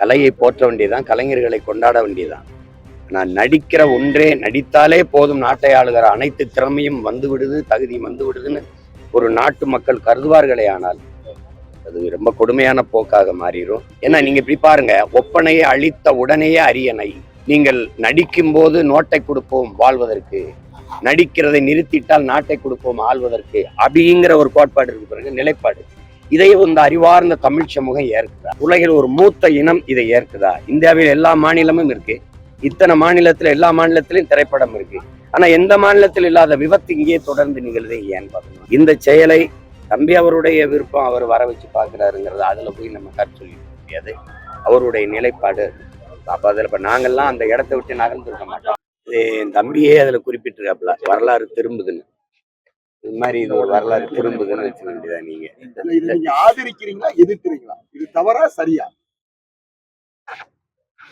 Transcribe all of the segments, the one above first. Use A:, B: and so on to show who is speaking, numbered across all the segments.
A: கலையை போற்ற வேண்டியதான் கலைஞர்களை கொண்டாட வேண்டியதான் நான் நடிக்கிற ஒன்றே நடித்தாலே போதும் நாட்டை ஆளுகிற அனைத்து திறமையும் வந்து விடுது தகுதியும் வந்து விடுதுன்னு ஒரு நாட்டு மக்கள் கருதுவார்களே ஆனால் அது ரொம்ப கொடுமையான போக்காக மாறிடும். ஏன்னா நீங்க இப்படி பாருங்க ஒப்பனையை அழித்த உடனேயே அரியணை நீங்கள் நடிக்கும் போது நோட்டை கொடுப்போம் வாழ்வதற்கு நடிக்கிறதை நிறுத்திட்டால் நாட்டை கொடுப்போம் ஆள்வதற்கு அப்படிங்கிற ஒரு கோட்பாடு இருக்கு பிறகு நிலைப்பாடு. இதை இந்த அறிவார்ந்த தமிழ் சமூகம் ஏற்குதா? உலகில் ஒரு மூத்த இனம் இதை ஏற்குதா? இந்தியாவில் எல்லா மாநிலமும் இருக்கு. இத்தனை மாநிலத்துல எல்லா மாநிலத்திலும் திரைப்படம் இருக்கு. ஆனா எந்த மாநிலத்தில் இல்லாத விபத்து இங்கேயே தொடர்ந்து நிகழ்தே ஏன் பார்க்கணும்? இந்த செயலை தம்பி அவருடைய விருப்பம் அவர் வர வச்சு பார்க்குறாருங்கிறது அதில் போய் நம்ம கருத்து சொல்லிட முடியாது. அவருடைய நிலைப்பாடு அப்போ அதில் இப்போ நாங்கள்லாம் அந்த இடத்த விட்டு நகர்ந்துருக்க மாட்டோம். இது என் தம்பியே அதில் குறிப்பிட்டிருக்காப்புல வரலாறு திரும்புதுன்னு. இது மாதிரி இது ஒரு வரலாறு திரும்புதுன்னு வச்சுக்க வேண்டியதா நீங்க.
B: இதை நீங்க ஆதரிக்கிறீங்களா எதிர்க்கிறீங்களா? இது தவறா சரியா?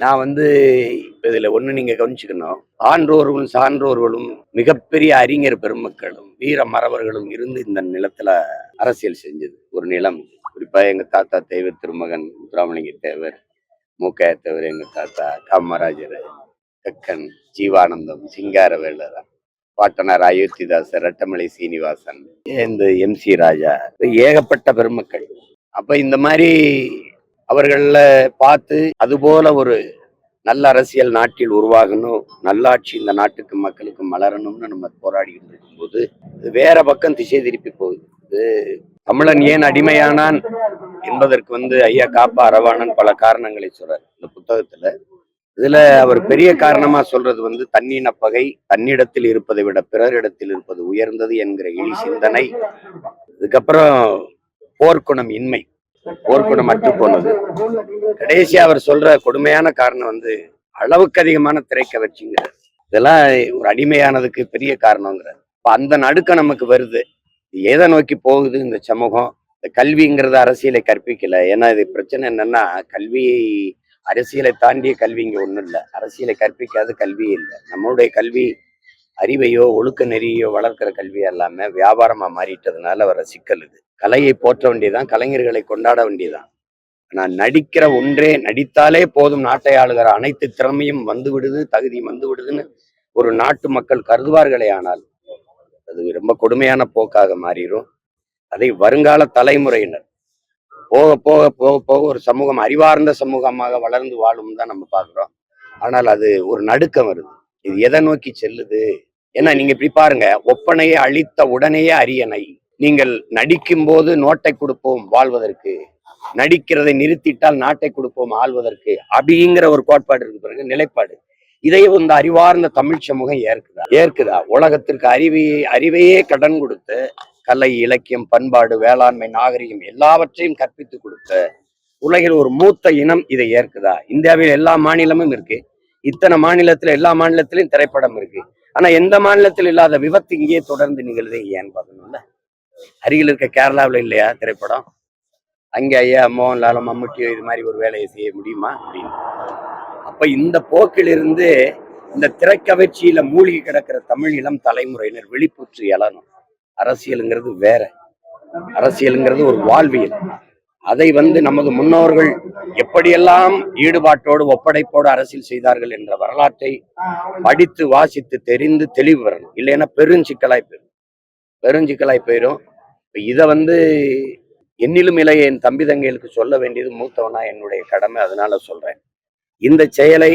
A: நான் வந்து இப்ப இதுல ஒண்ணு நீங்க கவனிச்சுக்கணும். ஆன்றோர்களும் சான்றோர்களும் மிகப்பெரிய அறிஞர் பெருமக்களும் வீர மறவர்களும் இருந்து இந்த நிலத்துல அரசியல் செஞ்சது. ஒரு நிலம். குறிப்பா எங்க தாத்தா தேவர் திருமகன் முத்துராமலிங்க தேவர் மூக்கைய தேவர் எங்க தாத்தா காமராஜர் கக்கன் ஜீவானந்தம் சிங்காரவேலர் பாட்டனார் அயோத்திதாசர் ரெட்டமலை சீனிவாசன் இந்த எம் சி ராஜா ஏகப்பட்ட பெருமக்கள். அப்ப இந்த மாதிரி அவர்கள பார்த்து அதுபோல ஒரு நல்ல அரசியல் நாட்டில் உருவாகணும் நல்லாட்சி இந்த நாட்டுக்கு மக்களுக்கு மலரணும்னு நம்ம போராடிக்கிட்டு இருக்கும்போது வேற பக்கம் திசை திருப்பி போகுது. தமிழன் ஏன் அடிமையானான் என்பதற்கு வந்து ஐயா காப்பா அரவாணன் பல காரணங்களை சொல்றார். இந்த புத்தகத்துல இதுல அவர் பெரிய காரணமா சொல்றது வந்து தன்னின பகை தன்னிடத்தில் இருப்பதை விட பிறரிடத்தில் இருப்பது உயர்ந்தது என்கிற இழி சிந்தனை. இதுக்கப்புறம் போர்க்குணம் இன்மை. போர்க்குணம் அற்று போனது கடைசியா அவர் சொல்ற கொடுமையான காரணம் வந்து அளவுக்கு அதிகமான திரைக்கவர்ச்சிங்கிறார் இதெல்லாம் ஒரு அடிமையானதுக்கு பெரிய காரணங்கிறார் இப்ப அந்த நடுக்கம் நமக்கு வருது. எதை நோக்கி போகுது இந்த சமூகம்? இந்த கல்விங்கிறது அரசியலை கற்பிக்கல. ஏன்னா இது பிரச்சனை என்னன்னா கல்வி அரசியலை தாண்டிய கல்வி இங்க ஒண்ணும் இல்லை. அரசியலை கற்பிக்காத கல்வியே இல்லை. நம்மளுடைய கல்வி அறிவையோ ஒழுக்க நெறியோ வளர்க்கிற கல்வி எல்லாமே வியாபாரமா மாறிட்டதுனால வர சிக்கல் இது. கலையை போற்ற வேண்டியதான் கலைஞர்களை கொண்டாட வேண்டியதான் நான் நடிக்கிற ஒன்றே நடித்தாலே போதும். நாட்டை ஆளுகிற அனைத்து திறமையும் வந்து விடுது தகுதியும் வந்து விடுதுன்னு ஒரு நாட்டு மக்கள் கருதுவார்களே ஆனால் அது ரொம்ப கொடுமையான போக்காக மாறிடும் அதை வருங்கால தலைமுறையினர் போக போக போக போக ஒரு சமூகம் அறிவார்ந்த சமூகமாக வளர்ந்து வாழும் தான் நம்ம பார்க்குறோம். ஆனால் அது ஒரு நடுக்கம் வருது. இது எதை நோக்கி செல்லுது? ஏன்னா நீங்க இப்படி பாருங்க ஒப்பனையை அழித்த உடனேயே அரியணை. நீங்கள் நடிக்கும் போது நோட்டை கொடுப்போம் வாழ்வதற்கு. நடிக்கிறதை நிறுத்திட்டால் நாட்டை கொடுப்போம் ஆள்வதற்கு. அப்படிங்கிற ஒரு கோட்பாடு இருக்கு பிறகு நிலைப்பாடு. இதை வந்து அறிவார்ந்த தமிழ் சமூகம் ஏற்குதா? ஏற்குதா? உலகத்திற்கு அறிவையே அறிவையே கடன் கொடுத்து கலை இலக்கியம் பண்பாடு வேளாண்மை நாகரிகம் எல்லாவற்றையும் கற்பித்து கொடுத்த உலகில் ஒரு மூத்த இனம் இதை ஏற்குதா? இந்தியாவில் எல்லா மாநிலமும் இருக்கு. இத்தனை மாநிலத்துல எல்லா மாநிலத்திலும் திரைப்படம் இருக்கு. ஆனா எந்த மாநிலத்தில் இல்லாத விபத்து இங்கே தொடர்ந்து நிகழ்தே? ஏன்னு பார்க்கணும்ல. அருகில் இருக்க கேரளாவில் இல்லையா திரைப்படம்? அங்கே ஐயா மோகன்லாலும் மம்முட்டியோ இது மாதிரி ஒரு வேலையை செய்ய முடியுமா? அப்படின்னு. அப்ப இந்த போக்கிலிருந்து இந்த திரைக்கவர்ச்சியில மூழ்கி கிடக்கிற தமிழ் இளம் தலைமுறையினர் விழிப்புற்று எழணும். அரசியலுங்கிறது வேற. அரசியலுங்கிறது ஒரு வாழ்வியல். அதை வந்து நமது முன்னோர்கள் எப்படியெல்லாம் ஈடுபாட்டோடு ஒப்படைப்போடு அரசியல் செய்தார்கள் என்ற வரலாற்றை படித்து வாசித்து தெரிந்து தெளிவு வரணும் இல்லைன்னா பெருஞ்சிக்கலாய் போயிடும் பெருஞ்சிக்கலாய் போயிடும் இப்ப இதை வந்து என்னிலும் இல்லை என் தம்பி தங்கைகளுக்கு சொல்ல வேண்டியது மூத்தவனா என்னுடைய கடமை அதனால சொல்றேன். இந்த செயலை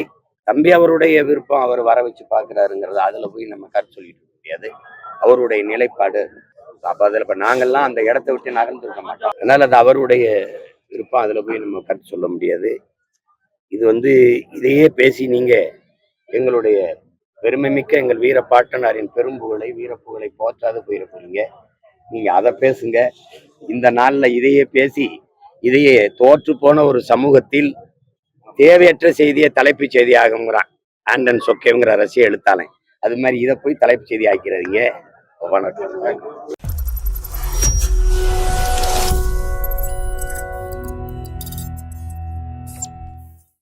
A: தம்பி அவருடைய விருப்பம் அவர் வர வச்சு பார்க்கிறாருங்கிறது அதுல போய் நம்ம கற்று சொல்லிட்டு முடியாது. அவருடைய நிலைப்பாடு. அப்போ அதில் இப்போ நாங்கள்லாம் அந்த இடத்த விட்டு நகர்ந்துருக்க மாட்டோம். அதனால அது அவருடைய விருப்பம். அதுல போய் நம்ம கருத்து சொல்ல முடியாது. இது வந்து இதையே பேசி நீங்க எங்களுடைய பெருமைமிக்க எங்கள் வீர பாட்டனாரின் பெரும்புகளை வீரப்புகளை போற்றாது போயிட போறீங்க. நீங்க அதை பேசுங்க. இந்த நாள்ல இதையே பேசி இதையே தோற்று போன ஒரு சமூகத்தில் தேவையற்ற செய்தியை தலைப்புச் செய்தி ஆகுங்கிறான் ஆண்டன் சொக்கேங்கிற ரசிய எழுத்தாளன். அது மாதிரி இதை போய் தலைப்புச் செய்தி ஆக்கிறாதீங்க வணக்கம்.